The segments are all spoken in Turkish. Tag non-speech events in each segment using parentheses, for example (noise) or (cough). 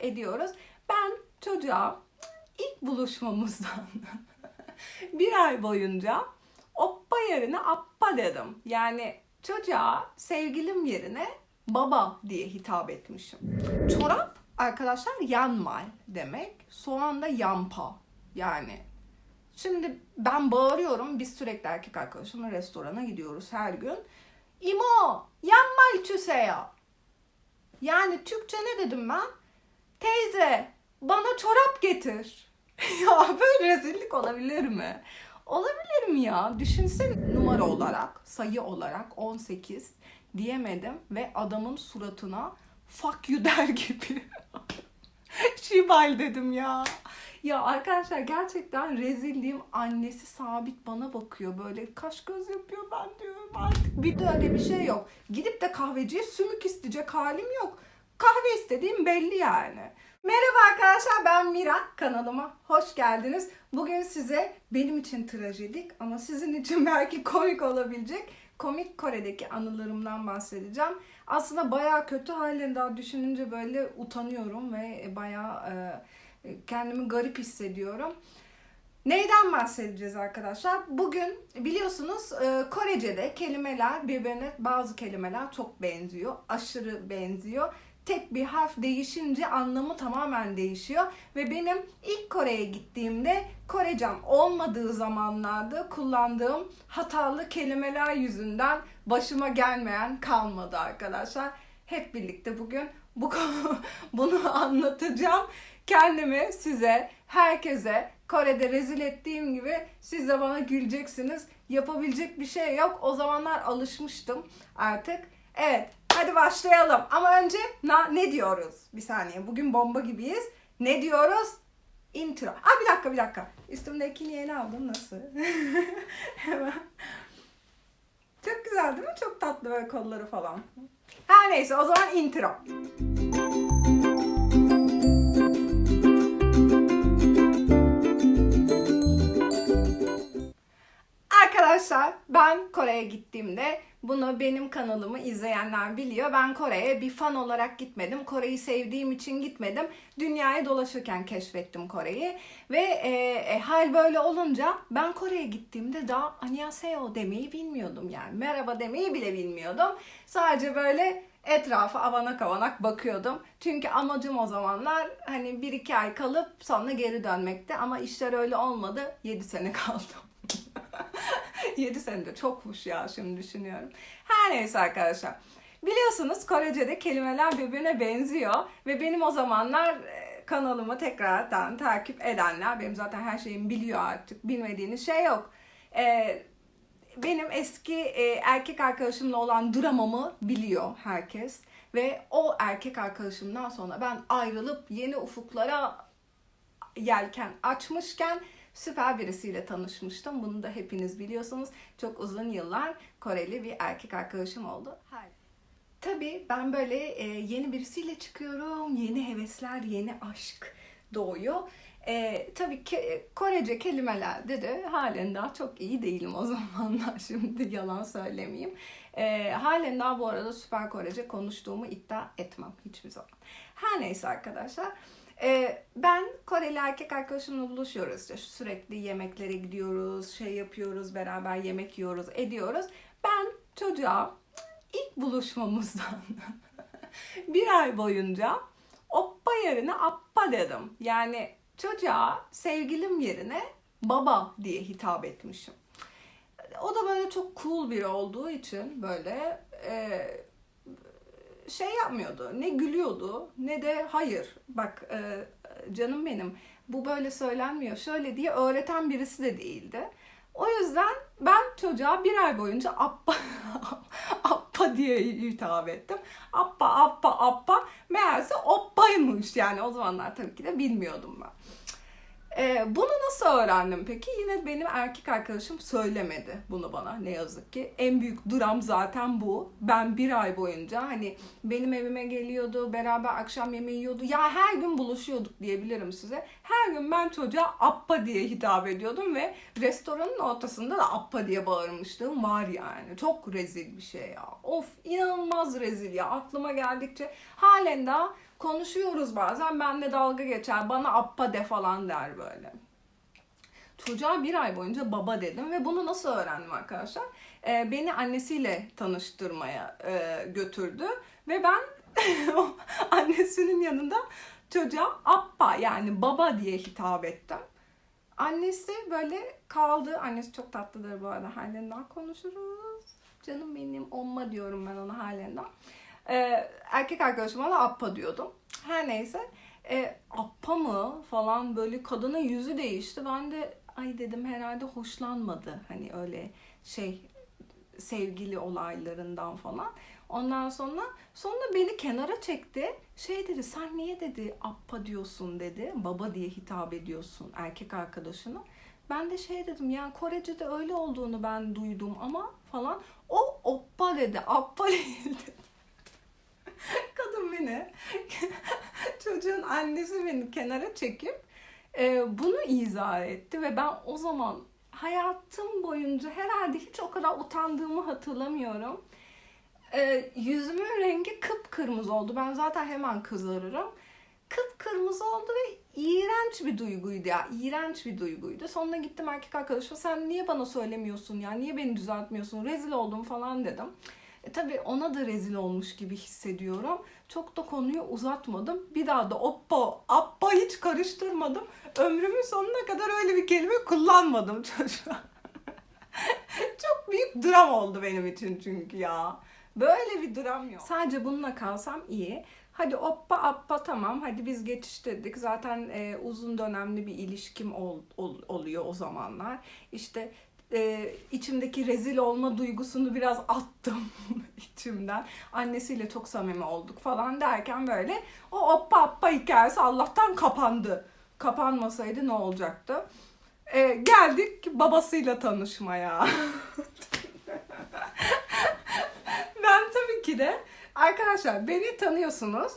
ediyoruz. Ben çocuğa ilk buluşmamızdan (laughs) bir ay boyunca oppa yerine appa dedim. Yani çocuğa sevgilim yerine baba diye hitap etmişim. Çorap arkadaşlar yanmal demek. Soğan da yampa. Yani Şimdi ben bağırıyorum. Biz sürekli erkek arkadaşımla restorana gidiyoruz her gün. İmo, yanmal çüseya. Yani Türkçe ne dedim ben? Teyze, bana çorap getir. (laughs) ya böyle rezillik olabilir mi? Olabilir mi ya? Düşünsene numara olarak, sayı olarak 18 diyemedim ve adamın suratına fuck you (laughs) der gibi. (laughs) Şibal dedim ya. Ya arkadaşlar gerçekten rezilliğim annesi sabit bana bakıyor böyle kaş göz yapıyor ben diyorum artık bir de öyle bir şey yok. Gidip de kahveciye sümük isteyecek halim yok. Kahve istediğim belli yani. Merhaba arkadaşlar ben Mira kanalıma hoş geldiniz. Bugün size benim için trajedik ama sizin için (laughs) belki komik olabilecek komik Kore'deki anılarımdan bahsedeceğim. Aslında bayağı kötü hallerini daha düşününce böyle utanıyorum ve bayağı e, kendimi garip hissediyorum. Neyden bahsedeceğiz arkadaşlar? Bugün biliyorsunuz e, Korece'de kelimeler birbirine bazı kelimeler çok benziyor. Aşırı benziyor. Tek bir harf değişince anlamı tamamen değişiyor. Ve benim ilk Kore'ye gittiğimde Korecem olmadığı zamanlarda kullandığım hatalı kelimeler yüzünden başıma gelmeyen kalmadı arkadaşlar. Hep birlikte bugün bu konu, (laughs) bunu anlatacağım. Kendimi size, herkese Kore'de rezil ettiğim gibi siz de bana güleceksiniz. Yapabilecek bir şey yok. O zamanlar alışmıştım artık. Evet, hadi başlayalım. Ama önce na, ne diyoruz? Bir saniye, bugün bomba gibiyiz. Ne diyoruz? Intro. Aa bir dakika, bir dakika. Üstümdekini yeni aldım. Nasıl? (laughs) Hemen. Çok güzel değil mi? Çok tatlı böyle kolları falan. Her neyse o zaman intro. Arkadaşlar ben Kore'ye gittiğimde bunu benim kanalımı izleyenler biliyor. Ben Kore'ye bir fan olarak gitmedim. Kore'yi sevdiğim için gitmedim. Dünyayı dolaşırken keşfettim Kore'yi. Ve e, e, hal böyle olunca ben Kore'ye gittiğimde daha annyeonghaseyo demeyi bilmiyordum yani. Merhaba demeyi bile bilmiyordum. Sadece böyle etrafa avanak avanak bakıyordum. Çünkü amacım o zamanlar hani bir iki ay kalıp sonra geri dönmekti. Ama işler öyle olmadı. 7 sene (laughs) kaldım. (laughs) 7 senedir çokmuş ya şimdi düşünüyorum. Her neyse arkadaşlar. Biliyorsunuz Korece'de kelimeler birbirine benziyor ve benim o zamanlar e, kanalımı tekrardan takip edenler benim zaten her şeyimi biliyor artık. Bilmediğiniz şey yok. Ee, benim eski e, erkek arkadaşımla olan dramamı biliyor herkes ve o erkek arkadaşımdan sonra ben ayrılıp yeni ufuklara yelken açmışken süper birisiyle tanışmıştım. Bunu da hepiniz biliyorsunuz. Çok uzun yıllar Koreli bir erkek arkadaşım oldu. Hayır. Tabii ben böyle e, yeni birisiyle çıkıyorum. Yeni hevesler, yeni aşk doğuyor. E, tabii ki Korece kelimelerde de halen daha çok iyi değilim o (laughs) zamanlar. Şimdi yalan söylemeyeyim. E, halen daha bu arada süper Korece konuştuğumu iddia etmem hiçbir zaman. Her neyse arkadaşlar. Ee, ben Koreli erkek arkadaşımla buluşuyoruz. İşte sürekli yemeklere gidiyoruz, şey yapıyoruz, beraber yemek yiyoruz, ediyoruz. Ben çocuğa ilk buluşmamızdan (laughs) bir ay boyunca oppa yerine appa dedim. Yani çocuğa sevgilim yerine baba diye hitap etmişim. O da böyle çok cool biri olduğu için böyle e, şey yapmıyordu. Ne gülüyordu ne de hayır bak e, canım benim bu böyle söylenmiyor şöyle diye öğreten birisi de değildi. O yüzden ben çocuğa bir ay boyunca appa (laughs) appa diye hitap ettim. Appa appa appa meğerse oppaymış yani o zamanlar tabii ki de bilmiyordum ben. Ee, bunu nasıl öğrendim peki? Yine benim erkek arkadaşım söylemedi bunu bana ne yazık ki. En büyük dram zaten bu. Ben bir ay boyunca hani benim evime geliyordu, beraber akşam yemeği yiyordu. Ya her gün buluşuyorduk diyebilirim size. Her gün ben çocuğa appa diye hitap ediyordum ve restoranın ortasında da appa diye bağırmışlığım var yani. Çok rezil bir şey ya. Of inanılmaz rezil ya. Aklıma geldikçe halen daha Konuşuyoruz bazen. Ben de dalga geçer. Bana appa de falan der böyle. Çocuğa bir ay boyunca baba dedim ve bunu nasıl öğrendim arkadaşlar? Ee, beni annesiyle tanıştırmaya e, götürdü ve ben (laughs) annesinin yanında çocuğa appa yani baba diye hitap ettim. Annesi böyle kaldı. Annesi çok tatlıdır bu arada. Halinden konuşuruz. Canım benim omma diyorum ben ona halinden. Ee, erkek arkadaşıma da appa diyordum. Her neyse. E, appa mı falan böyle kadının yüzü değişti. Ben de ay dedim herhalde hoşlanmadı. Hani öyle şey sevgili olaylarından falan. Ondan sonra sonra beni kenara çekti. Şey dedi sen niye dedi appa diyorsun dedi. Baba diye hitap ediyorsun erkek arkadaşına. Ben de şey dedim yani Korece'de öyle olduğunu ben duydum ama falan. O oppa dedi. Appa (laughs) değil dedi. Kadın beni (laughs) çocuğun annesi beni kenara çekip e, bunu izah etti ve ben o zaman hayatım boyunca herhalde hiç o kadar utandığımı hatırlamıyorum. E, yüzümün rengi kıpkırmızı oldu. Ben zaten hemen kızarırım. Kıpkırmızı oldu ve iğrenç bir duyguydu ya. İğrenç bir duyguydu. Sonra gittim erkek arkadaşıma sen niye bana söylemiyorsun ya? Niye beni düzeltmiyorsun? Rezil oldum falan dedim. E tabii ona da rezil olmuş gibi hissediyorum. Çok da konuyu uzatmadım. Bir daha da oppa, appa hiç karıştırmadım. Ömrümün sonuna kadar öyle bir kelime kullanmadım çocuğa. (laughs) Çok büyük dram oldu benim için çünkü ya. Böyle bir dram yok. Sadece bununla kalsam iyi. Hadi oppa appa tamam hadi biz geçiştirdik. Zaten e, uzun dönemli bir ilişkim ol, ol, oluyor o zamanlar. İşte e, içimdeki rezil olma duygusunu biraz attım (laughs) içimden. Annesiyle çok samimi olduk falan derken böyle o oppa appa hikayesi Allah'tan kapandı. Kapanmasaydı ne olacaktı? E, geldik babasıyla tanışmaya. (laughs) ben tabii ki arkadaşlar beni tanıyorsunuz.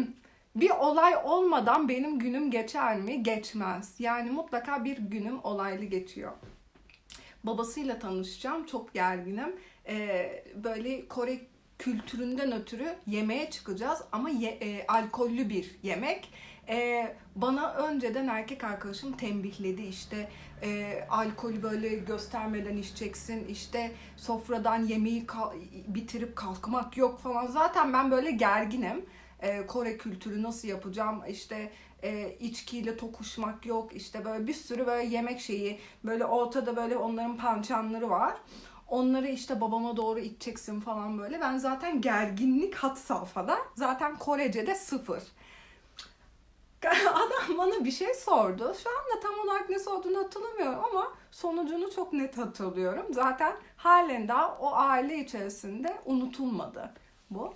(clears throat) bir olay olmadan benim günüm geçer mi? Geçmez. Yani mutlaka bir günüm olaylı geçiyor babasıyla tanışacağım. Çok gerginim. Ee, böyle Kore kültüründen ötürü yemeğe çıkacağız ama ye, e, alkollü bir yemek. Ee, bana önceden erkek arkadaşım tembihledi işte e, alkolü böyle göstermeden içeceksin işte sofradan yemeği kal- bitirip kalkmak yok falan. Zaten ben böyle gerginim. Ee, Kore kültürü nasıl yapacağım işte e, içkiyle tokuşmak yok. işte böyle bir sürü böyle yemek şeyi böyle ortada böyle onların pançanları var. Onları işte babama doğru içeceksin falan böyle. Ben zaten gerginlik hat safhada. Zaten Korece'de sıfır. (laughs) Adam bana bir şey sordu. Şu anda tam olarak ne sorduğunu hatırlamıyorum ama sonucunu çok net hatırlıyorum. Zaten halen daha o aile içerisinde unutulmadı bu.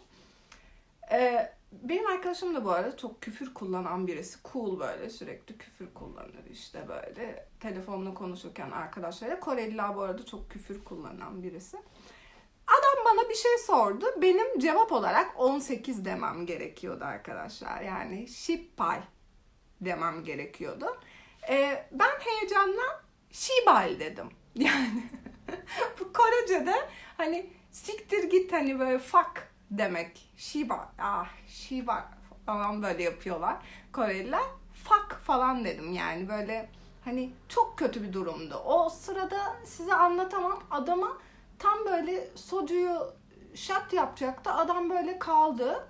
Ee, benim arkadaşım da bu arada çok küfür kullanan birisi. Cool böyle sürekli küfür kullanır işte böyle. Telefonla konuşurken arkadaşlarıyla. Koreliler bu arada çok küfür kullanan birisi. Adam bana bir şey sordu. Benim cevap olarak 18 demem gerekiyordu arkadaşlar. Yani şippal demem gerekiyordu. Ee, ben heyecanla şibal dedim. (laughs) Yani bu Korece'de hani siktir git hani böyle fuck demek. Shiba, ah Shiba falan böyle yapıyorlar Koreliler. Fuck falan dedim yani böyle hani çok kötü bir durumdu. O sırada size anlatamam adama tam böyle socuyu şat yapacaktı. Adam böyle kaldı.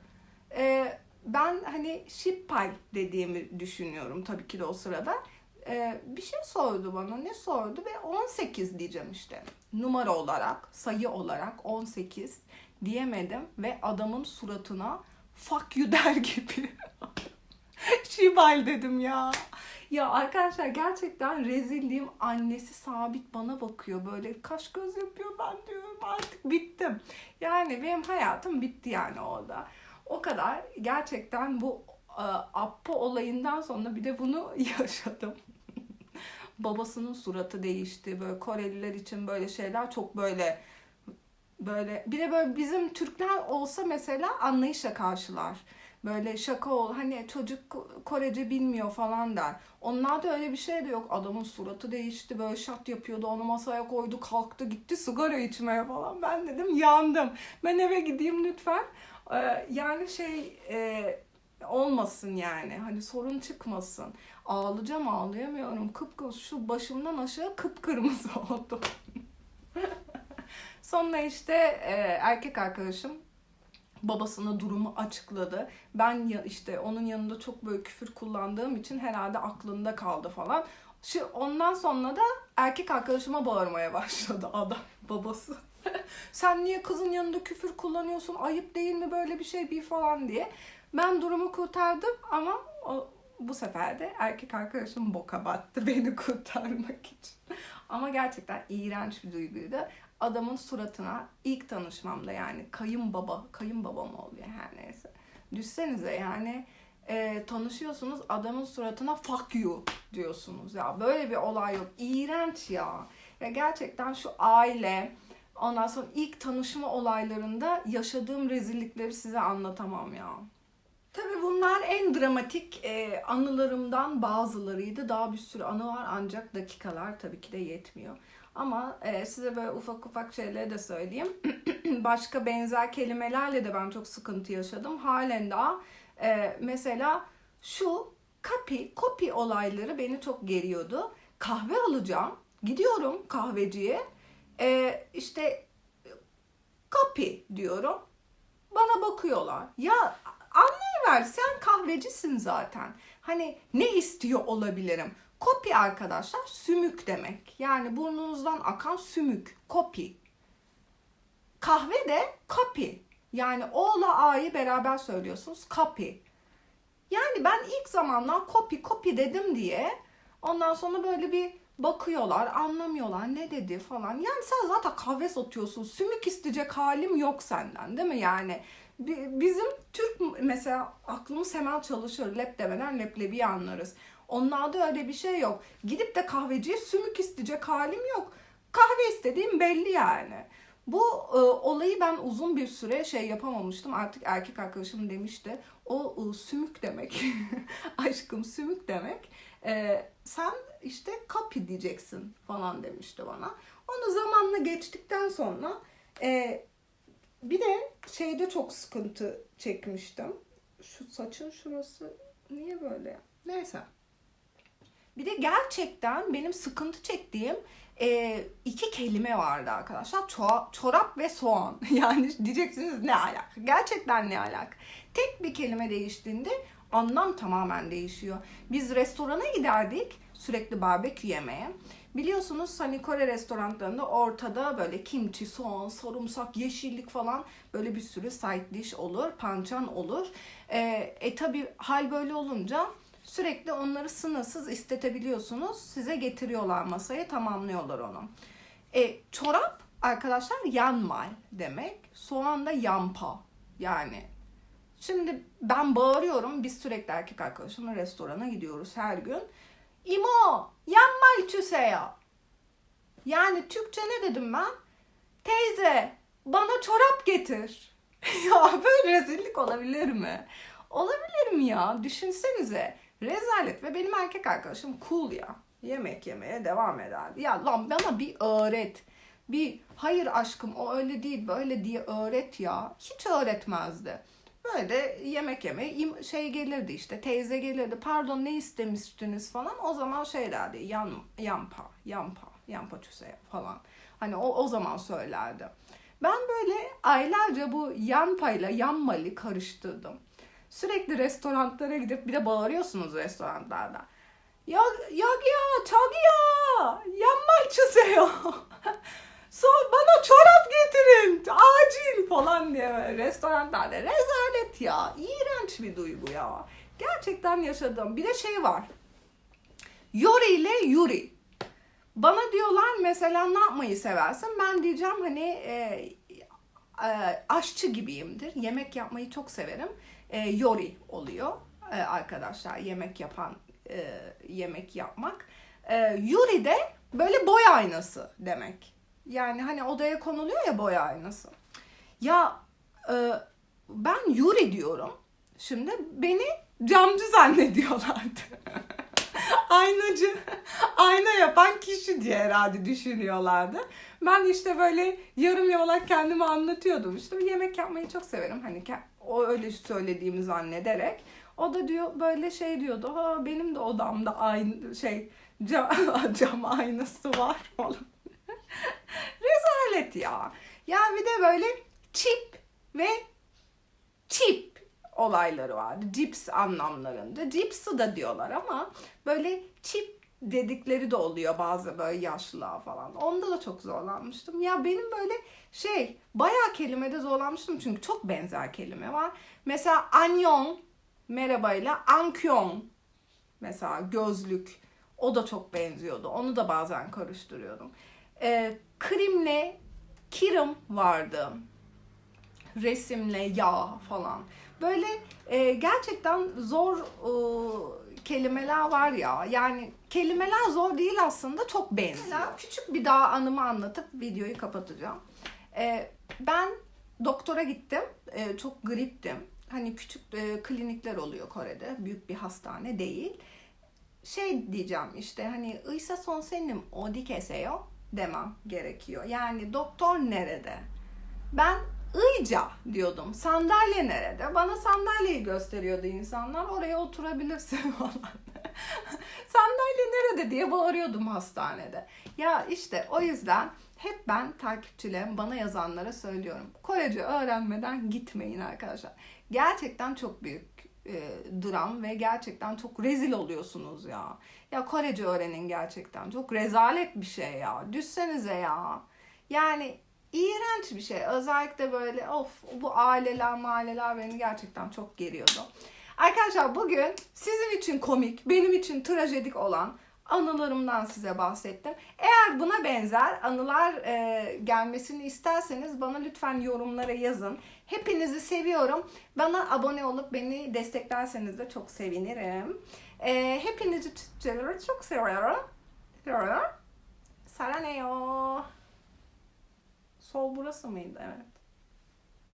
Ee, ben hani shippal dediğimi düşünüyorum tabii ki de o sırada. Ee, bir şey sordu bana. Ne sordu? Ve 18 diyeceğim işte. Numara olarak, sayı olarak 18 diyemedim ve adamın suratına fuck you (laughs) der gibi (laughs) şibal dedim ya. Ya arkadaşlar gerçekten rezilliğim annesi sabit bana bakıyor böyle kaş göz yapıyor ben diyorum artık bittim. Yani benim hayatım bitti yani orada. O kadar gerçekten bu e, Appo olayından sonra bir de bunu (laughs) yaşadım. Babasının suratı değişti. Böyle Koreliler için böyle şeyler çok böyle Böyle bir de böyle bizim Türkler olsa mesela anlayışla karşılar. Böyle şaka ol hani çocuk Korece bilmiyor falan der. Onlarda öyle bir şey de yok. Adamın suratı değişti böyle şat yapıyordu onu masaya koydu kalktı gitti sigara içmeye falan. Ben dedim yandım. Ben eve gideyim lütfen. Ee, yani şey e, olmasın yani. Hani sorun çıkmasın. Ağlayacağım ağlayamıyorum. Kıpkırmızı şu başımdan aşağı kıpkırmızı (laughs) oldu. Sonra işte e, erkek arkadaşım babasına durumu açıkladı. Ben ya işte onun yanında çok böyle küfür kullandığım için herhalde aklında kaldı falan. Şu ondan sonra da erkek arkadaşıma bağırmaya başladı adam babası. (laughs) Sen niye kızın yanında küfür kullanıyorsun? Ayıp değil mi böyle bir şey bir falan diye. Ben durumu kurtardım ama o, bu sefer de erkek arkadaşım boka battı (laughs) beni kurtarmak için. Ama gerçekten iğrenç bir duyguydu. Adamın suratına ilk tanışmamda yani kayınbaba, kayınbaba mı oluyor her neyse. Düşsenize yani e, tanışıyorsunuz adamın suratına fuck you diyorsunuz ya. Böyle bir olay yok. İğrenç ya. Ya gerçekten şu aile, ondan sonra ilk tanışma olaylarında yaşadığım rezillikleri size anlatamam ya. Tabii bunlar en dramatik e, anılarımdan bazılarıydı. Daha bir sürü anı var ancak dakikalar tabii ki de yetmiyor. Ama e, size böyle ufak ufak şeyleri de söyleyeyim. (clears throat) Başka benzer kelimelerle de ben çok sıkıntı yaşadım. Halen daha e, mesela şu kapi, kopi olayları beni çok geriyordu. Kahve alacağım. Gidiyorum kahveciye. E, işte kapi diyorum. Bana bakıyorlar. Ya anlayıver sen kahvecisin zaten. Hani ne istiyor olabilirim? Kopi arkadaşlar sümük demek. Yani burnunuzdan akan sümük. Kopi. Kahve de kapi. Yani O'la A'yı beraber söylüyorsunuz. Kapi. Yani ben ilk zamanlar kopi kopi dedim diye ondan sonra böyle bir bakıyorlar anlamıyorlar ne dedi falan. Yani sen zaten kahve satıyorsun. Sümük isteyecek halim yok senden değil mi yani? Bizim Türk mesela aklımız hemen çalışır. Lep demeden leblebi anlarız. Onlarda öyle bir şey yok. Gidip de kahveciye sümük isteyecek halim yok. Kahve istediğim belli yani. Bu e, olayı ben uzun bir süre şey yapamamıştım. Artık erkek arkadaşım demişti. O e, sümük demek. (laughs) Aşkım sümük demek. E, sen işte kapi diyeceksin falan demişti bana. Onu zamanla geçtikten sonra e, bir de şeyde çok sıkıntı çekmiştim. Şu saçın şurası niye böyle? Neyse. Bir de gerçekten benim sıkıntı çektiğim e, iki kelime vardı arkadaşlar. Ço- çorap ve soğan. (laughs) Yani diyeceksiniz ne alaka? Gerçekten ne alaka? Tek bir kelime değiştiğinde anlam tamamen değişiyor. Biz restorana giderdik sürekli barbekü yemeye. Biliyorsunuz hani Kore restoranlarında ortada böyle kimchi, soğan, sarımsak, yeşillik falan böyle bir sürü side dish olur, panchan olur. E, e tabi hal böyle olunca Sürekli onları sınırsız istetebiliyorsunuz. Size getiriyorlar masaya tamamlıyorlar onu. E, çorap arkadaşlar yanmal demek. Soğan da yampa. Yani şimdi ben bağırıyorum. Biz sürekli erkek arkadaşımla restorana gidiyoruz her gün. İmo yanmal çüseya. Yani Türkçe ne dedim ben? Teyze bana çorap getir. (laughs) ya böyle rezillik olabilir mi? Olabilir mi ya? Düşünsenize. Rezalet ve benim erkek arkadaşım cool ya. Yemek yemeye devam ederdi. Ya lan bana bir öğret. Bir hayır aşkım o öyle değil böyle diye öğret ya. Hiç öğretmezdi. Böyle yemek yemeye şey gelirdi işte teyze gelirdi pardon ne istemiştiniz falan o zaman şey derdi yan, yampa yampa yampa çüse falan hani o, o zaman söylerdi. Ben böyle aylarca bu yampayla yanmali karıştırdım. Sürekli restoranlara gidip bir de bağırıyorsunuz restoranlarda. Yok yok ya, çok ya. Yanmal çüseyo. (laughs) so, bana çorap getirin acil falan diye restoranlarda rezalet ya iğrenç bir duygu ya. Gerçekten yaşadım. Bir de şey var Yuri ile Yuri. Bana diyorlar mesela ne yapmayı seversin? Ben diyeceğim hani e, e, aşçı gibiyimdir. Yemek yapmayı çok severim. E, yori oluyor e, arkadaşlar yemek yapan e, yemek yapmak. E, yuri de böyle boy aynası demek. Yani hani odaya konuluyor ya boy aynası. Ya e, ben yuri diyorum. Şimdi beni camcı zannediyorlardı. (laughs) Aynacı, ayna yapan kişi diye herhalde düşünüyorlardı. Ben işte böyle yarım yamalak kendimi anlatıyordum. İşte yemek yapmayı çok severim. Hani o öyle söylediğimi zannederek. O da diyor böyle şey diyordu. Ha benim de odamda aynı şey cam, (laughs) cam aynası var falan. (laughs) Rezalet ya. Ya bir de böyle çip ve çip olayları var. Cips anlamlarında. Cipsi da diyorlar ama böyle çip dedikleri de oluyor bazı böyle yaşlılar falan. Onda da çok zorlanmıştım. Ya benim böyle şey bayağı kelimede zorlanmıştım çünkü çok benzer kelime var. Mesela anyon merhabayla ankyon mesela gözlük o da çok benziyordu. Onu da bazen karıştırıyordum e, krimle kirim vardı. Resimle yağ falan. Böyle e, gerçekten zor e, kelimeler var ya. Yani kelimeler zor değil aslında çok benziyor. Küçük bir daha anımı anlatıp videoyu kapatacağım. E, ben doktora gittim. E, çok griptim. Hani küçük e, klinikler oluyor Kore'de. Büyük bir hastane değil. Şey diyeceğim işte hani ıysa son senim o dikeseyo demem gerekiyor. Yani doktor nerede? Ben ıyca diyordum. Sandalye nerede? Bana sandalyeyi gösteriyordu insanlar. Oraya oturabilirsin (laughs) falan. sandalye nerede diye bağırıyordum hastanede. Ya işte o yüzden hep ben takipçilerim bana yazanlara söylüyorum. Korece öğrenmeden gitmeyin arkadaşlar. Gerçekten çok büyük e, dram ve gerçekten çok rezil oluyorsunuz ya. Ya Korece öğrenin gerçekten. Çok rezalet bir şey ya. Düşsenize ya. Yani iğrenç bir şey. Özellikle böyle of bu aileler maileler beni gerçekten çok geriyordu. Arkadaşlar bugün sizin için komik, benim için trajedik olan anılarımdan size bahsettim. Eğer buna benzer anılar e, gelmesini isterseniz bana lütfen yorumlara yazın. Hepinizi seviyorum. Bana abone olup beni desteklerseniz de çok sevinirim. E, hepinizi çok seviyorum. Seviyorum. Saraneo. Sol burası mıydı? Evet.